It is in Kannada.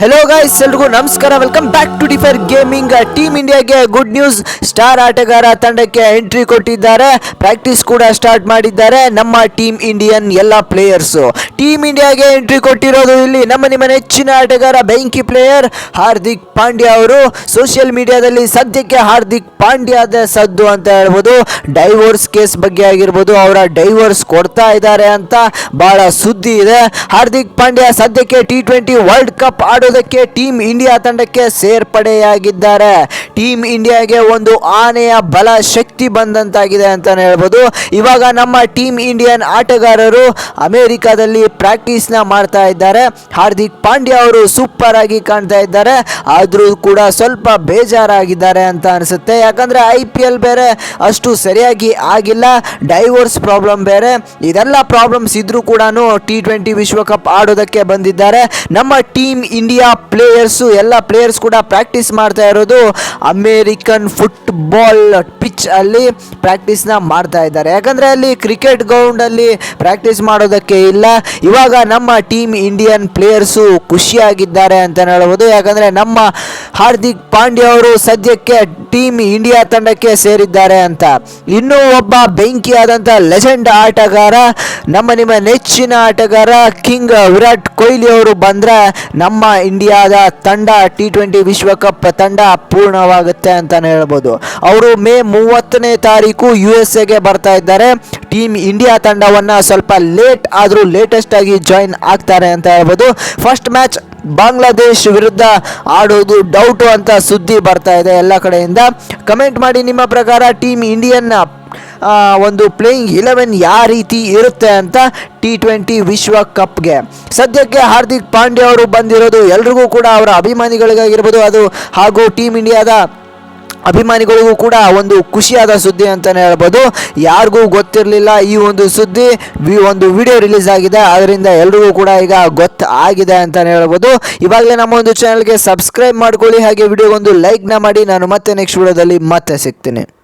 ಹೆಲೋ ಗೈಸ್ ಎಲ್ರಿಗೂ ನಮಸ್ಕಾರ. Welcome back to differ gaming team ಇಂಡಿಯಾಗೆ ಗುಡ್ ನ್ಯೂಸ್ ಸ್ಟಾರ್ ಆಟಗಾರ ತಂಡಕ್ಕೆ ಎಂಟ್ರಿ ಕೊಟ್ಟಿದ್ದಾರೆ. ಪ್ರಾಕ್ಟೀಸ್ ಕೂಡ ಸ್ಟಾರ್ಟ್ ಮಾಡಿದ್ದಾರೆ. ನಮ್ಮ ಟೀಮ್ ಇಂಡಿಯನ್ ಎಲ್ಲ ಪ್ಲೇಯರ್ಸು ಟೀಮ್ ಇಂಡಿಯಾಗೆ ಎಂಟ್ರಿ ಕೊಟ್ಟಿರೋದು ಇಲ್ಲಿ ನಮ್ಮ ನಿಮ್ಮ ನೆಚ್ಚಿನ ಆಟಗಾರ ಬೆಂಕಿ ಪ್ಲೇಯರ್ ಹಾರ್ದಿಕ್ ಪಾಂಡ್ಯ ಅವರು. ಸೋಷಿಯಲ್ ಮೀಡಿಯಾದಲ್ಲಿ ಸದ್ಯಕ್ಕೆ ಹಾರ್ದಿಕ್ ಪಾಂಡ್ಯದ ಸದ್ದು ಅಂತ ಹೇಳ್ಬೋದು. ಡೈವೋರ್ಸ್ ಕೇಸ್ ಬಗ್ಗೆ ಆಗಿರ್ಬೋದು. ಅವರ ಡೈವೋರ್ಸ್ ಕೊಡ್ತಾ ಇದ್ದಾರೆ ಅಂತ ಬಹಳ ಸುದ್ದಿ ಇದೆ. ಹಾರ್ದಿಕ್ ಪಾಂಡ್ಯ ಸದ್ಯಕ್ಕೆ ಟಿ ಟ್ವೆಂಟಿ ವರ್ಲ್ಡ್ ಕಪ್ ಆಡೋದಕ್ಕೆ ಟೀಮ್ ಇಂಡಿಯಾ ತಂಡಕ್ಕೆ ಸೇರ್ಪಡೆಯಾಗಿದ್ದಾರೆ. ಟೀಮ್ ಇಂಡಿಯಾಗೆ ಒಂದು ಆನೆಯ ಬಲ ಶಕ್ತಿ ಬಂದಂತಾಗಿದೆ ಅಂತಲೇ ಹೇಳ್ಬೋದು. ಇವಾಗ ನಮ್ಮ ಟೀಮ್ ಇಂಡಿಯನ್ ಆಟಗಾರರು ಅಮೇರಿಕಾದಲ್ಲಿ ಪ್ರಾಕ್ಟೀಸ್ನ ಮಾಡ್ತಾ ಇದ್ದಾರೆ. ಹಾರ್ದಿಕ್ ಪಾಂಡ್ಯ ಅವರು ಸೂಪರ್ ಆಗಿ ಕಾಣ್ತಾ ಇದ್ದಾರೆ. ಆದರೂ ಕೂಡ ಸ್ವಲ್ಪ ಬೇಜಾರಾಗಿದ್ದಾರೆ ಅಂತ ಅನಿಸುತ್ತೆ. ಯಾಕಂದರೆ ಐ ಪಿ ಎಲ್ ಬೇರೆ ಅಷ್ಟು ಸರಿಯಾಗಿ ಆಗಿಲ್ಲ. ಡೈವೋರ್ಸ್ ಪ್ರಾಬ್ಲಮ್ ಬೇರೆ. ಇದೆಲ್ಲ ಪ್ರಾಬ್ಲಮ್ಸ್ ಇದ್ದರೂ ಕೂಡ ಟಿ ಟ್ವೆಂಟಿ ವಿಶ್ವಕಪ್ ಆಡೋದಕ್ಕೆ ಬಂದಿದ್ದಾರೆ. ನಮ್ಮ ಟೀಮ್ ಇಂಡಿಯಾ ಪ್ಲೇಯರ್ಸು, ಎಲ್ಲ ಪ್ಲೇಯರ್ಸ್ ಕೂಡ ಪ್ರಾಕ್ಟೀಸ್ ಮಾಡ್ತಾ ಇರೋದು. ಅಮೇರಿಕನ್ ಫುಟ್ಬಾಲ್ ಪಿಚ್ ಅಲ್ಲಿ ಪ್ರಾಕ್ಟೀಸ್ನ ಮಾಡ್ತಾ ಇದ್ದಾರೆ. ಯಾಕಂದರೆ ಅಲ್ಲಿ ಕ್ರಿಕೆಟ್ ಗ್ರೌಂಡಲ್ಲಿ ಪ್ರಾಕ್ಟೀಸ್ ಮಾಡೋದಕ್ಕೆ ಇಲ್ಲ. ಇವಾಗ ನಮ್ಮ ಟೀಮ್ ಇಂಡಿಯನ್ ಪ್ಲೇಯರ್ಸು ಖುಷಿಯಾಗಿದ್ದಾರೆ ಅಂತ ಹೇಳ್ಬೋದು. ಯಾಕಂದರೆ ನಮ್ಮ ಹಾರ್ದಿಕ್ ಪಾಂಡ್ಯ ಅವರು ಸದ್ಯಕ್ಕೆ ಟೀಮ್ ಇಂಡಿಯಾ ತಂಡಕ್ಕೆ ಸೇರಿದ್ದಾರೆ ಅಂತ. ಇನ್ನೂ ಒಬ್ಬ ಬೆಂಕಿಯಾದಂಥ ಲೆಜೆಂಡ್ ಆಟಗಾರ, ನಮ್ಮ ನಿಮ್ಮ ನೆಚ್ಚಿನ ಆಟಗಾರ ಕಿಂಗ್ ವಿರಾಟ್ ಕೊಹ್ಲಿ ಅವರು ಬಂದರೆ ನಮ್ಮ ಇಂಡಿಯಾದ ತಂಡ ಟಿ ಟ್ವೆಂಟಿ ವಿಶ್ವಕಪ್ ತಂಡ ಪೂರ್ಣವಾಗುತ್ತೆ ಅಂತಲೇ ಹೇಳ್ಬೋದು. ಅವರು ಮೇ ಮೂವತ್ತನೇ ತಾರೀಕು ಯು ಎಸ್ ಎಗೆ ಬರ್ತಾ ಇದ್ದಾರೆ. ಟೀಮ್ ಇಂಡಿಯಾ ತಂಡವನ್ನು ಸ್ವಲ್ಪ ಲೇಟ್ ಆದರೂ ಲೇಟೆಸ್ಟ್ ಆಗಿ ಜಾಯಿನ್ ಆಗ್ತಾರೆ ಅಂತ ಹೇಳ್ಬೋದು. ಫಸ್ಟ್ ಮ್ಯಾಚ್ ಬಾಂಗ್ಲಾದೇಶ್ ವಿರುದ್ಧ ಆಡೋದು ಡೌಟು ಅಂತ ಸುದ್ದಿ ಬರ್ತಾ ಇದೆ ಎಲ್ಲ ಕಡೆಯಿಂದ. ಕಮೆಂಟ್ ಮಾಡಿ ನಿಮ್ಮ ಪ್ರಕಾರ ಟೀಮ್ ಇಂಡಿಯನ್ನ ಒಂದು ಪ್ಲೇಯಿಂಗ್ ಇಲೆವೆನ್ ಯಾವ ರೀತಿ ಇರುತ್ತೆ ಅಂತ ಟಿ ಟ್ವೆಂಟಿ ವಿಶ್ವಕಪ್ಗೆ ಸದ್ಯಕ್ಕೆ ಹಾರ್ದಿಕ್ ಪಾಂಡ್ಯ ಅವರು ಬಂದಿರೋದು ಎಲ್ರಿಗೂ ಕೂಡ ಅವರ ಅಭಿಮಾನಿಗಳಿಗಾಗಿರ್ಬೋದು, ಅದು ಹಾಗೂ ಟೀಮ್ ಇಂಡಿಯಾದ ಅಭಿಮಾನಿಗಳಿಗೂ ಕೂಡ ಒಂದು ಖುಷಿಯಾದ ಸುದ್ದಿ ಅಂತಲೇ ಹೇಳ್ಬೋದು. ಯಾರಿಗೂ ಗೊತ್ತಿರಲಿಲ್ಲ ಈ ಒಂದು ಸುದ್ದಿ ವಿ- ಒಂದು ವಿಡಿಯೋ ರಿಲೀಸ್ ಆಗಿದೆ ಅದರಿಂದ ಎಲ್ರಿಗೂ ಕೂಡ ಈಗ ಗೊತ್ತು ಆಗಿದೆ ಅಂತಲೇ ಹೇಳ್ಬೋದು. ಇವಾಗಲೇ ನಮ್ಮ ಒಂದು ಚಾನಲ್ಗೆ ಸಬ್ಸ್ಕ್ರೈಬ್ ಮಾಡ್ಕೊಳ್ಳಿ, ಹಾಗೆ ವಿಡಿಯೋಗೊಂದು ಲೈಕ್ನ ಮಾಡಿ. ನಾನು ಮತ್ತೆ ನೆಕ್ಸ್ಟ್ ವಿಡಿಯೋದಲ್ಲಿ ಮತ್ತೆ ಸಿಗ್ತೀನಿ.